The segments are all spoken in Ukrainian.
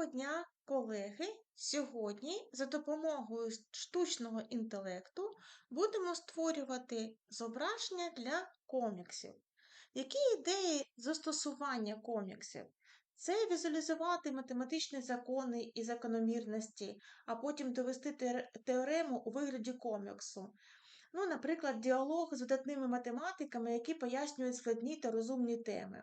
Доброго дня, колеги! Сьогодні за допомогою штучного інтелекту будемо створювати зображення для коміксів. Які ідеї застосування коміксів? Це візуалізувати математичні закони і закономірності, а потім довести теорему у вигляді коміксу. Ну, Наприклад, діалог з видатними математиками, які пояснюють складні та розумні теми.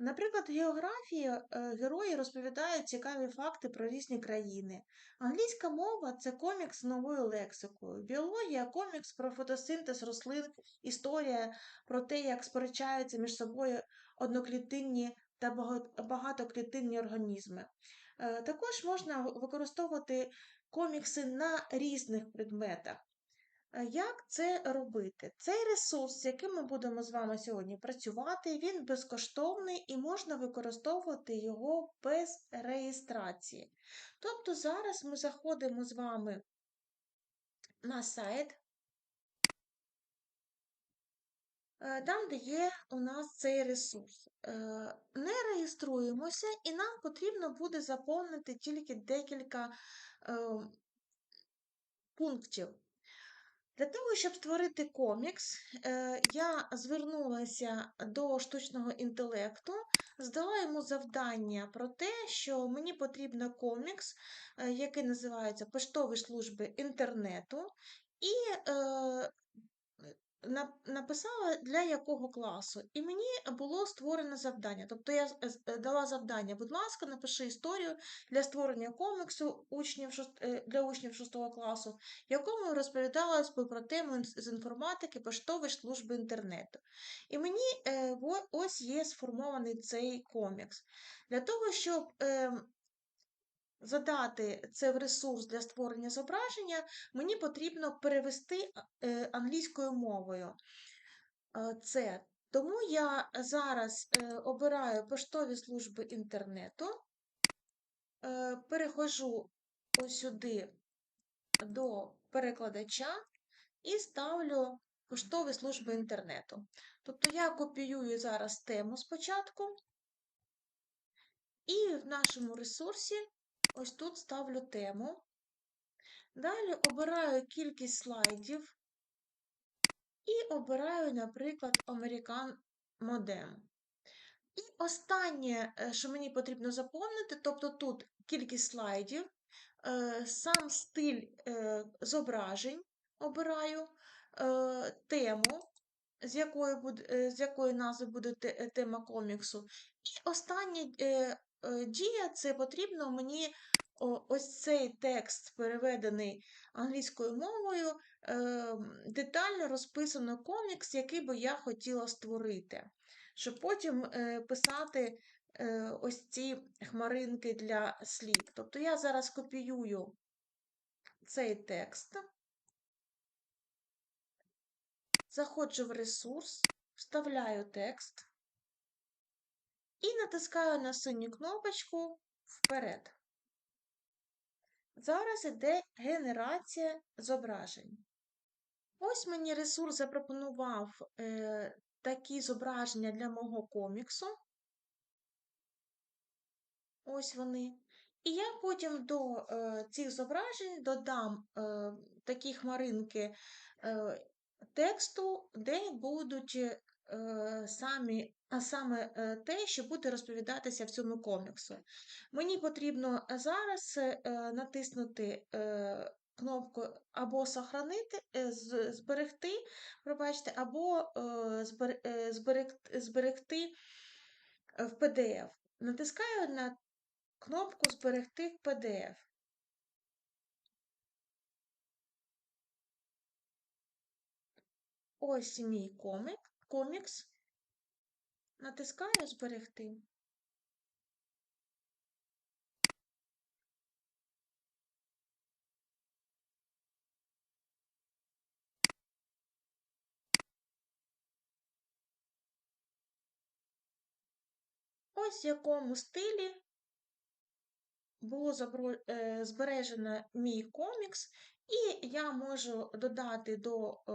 Наприклад, в географії е, герої розповідають цікаві факти про різні країни. Англійська мова це комікс з новою лексикою. Біологія комікс про фотосинтез рослин, історія про те, як сперечаються між собою одноклітинні та багатоклітинні організми. Е, також можна використовувати комікси на різних предметах. Як це робити? Цей ресурс, з яким ми будемо з вами сьогодні працювати, він безкоштовний і можна використовувати його без реєстрації. Тобто зараз ми заходимо з вами на сайт, е, там, де є у нас цей ресурс. Е, не реєструємося, і нам потрібно буде заповнити тільки декілька ем, пунктів. Для того, щоб створити комікс, е, я звернулася до штучного інтелекту, здала йому завдання про те, що мені потрібен комікс, е, який називається Поштові служби інтернету, і е, написала для якого класу. І мені було створено завдання. Тобто я дала завдання, будь ласка, напиши історію для створення коміксу учнів е, для учнів 6 класу, якому розповідалось про тему з інформатики поштової служби інтернету. І мені е, ось є сформований цей комікс. Для того, щоб ем, задати це в ресурс для створення зображення, мені потрібно перевести е, англійською мовою е, це. Тому я зараз е, обираю поштові служби інтернету, перехожу ось сюди до перекладача і ставлю поштові служби інтернету. Тобто я копіюю зараз тему спочатку, і в нашому ресурсі Ось тут ставлю тему. Далі обираю кількість слайдів і обираю, наприклад, American Modem. І останнє, е, що мені потрібно заповнити, тобто тут кількість слайдів, е, сам стиль е, зображень обираю, тему, з якої буде, з якої назви буде тема коміксу. І останнє дія це потрібно мені ось цей текст, переведений англійською мовою, е, детально розписано комікс, який би я хотіла створити, щоб потім е, писати ось ці хмаринки для слів. Тобто я зараз копіюю цей текст, заходжу в ресурс, вставляю текст і натискаю на синю кнопочку вперед. Зараз йде генерація зображень. Ось мені ресурс запропонував е, такі зображення для мого коміксу. Ось вони. І я потім до е, цих зображень додам е, такі хмаринки е, тексту, де будуть е, самі а саме е, те, що буде розповідатися в цьому коміксу. Мені потрібно зараз е, натиснути е, кнопку або сохранити, зберегти, пробачте, або зберегти, зберегти в PDF. Натискаю на кнопку Зберегти в PDF. Ось мій комік, комікс. Натискаю Зберегти. Ось в якому стилі було е, збережено мій комікс, і я можу додати до е,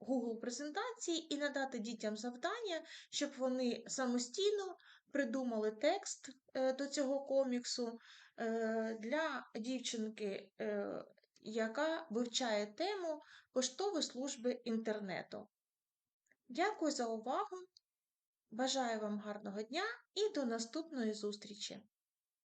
Google презентації і надати дітям завдання, щоб вони самостійно придумали текст е, до цього коміксу для дівчинки, яка вивчає тему поштової служби інтернету. Дякую за увагу! Бажаю вам гарного дня і до наступної зустрічі!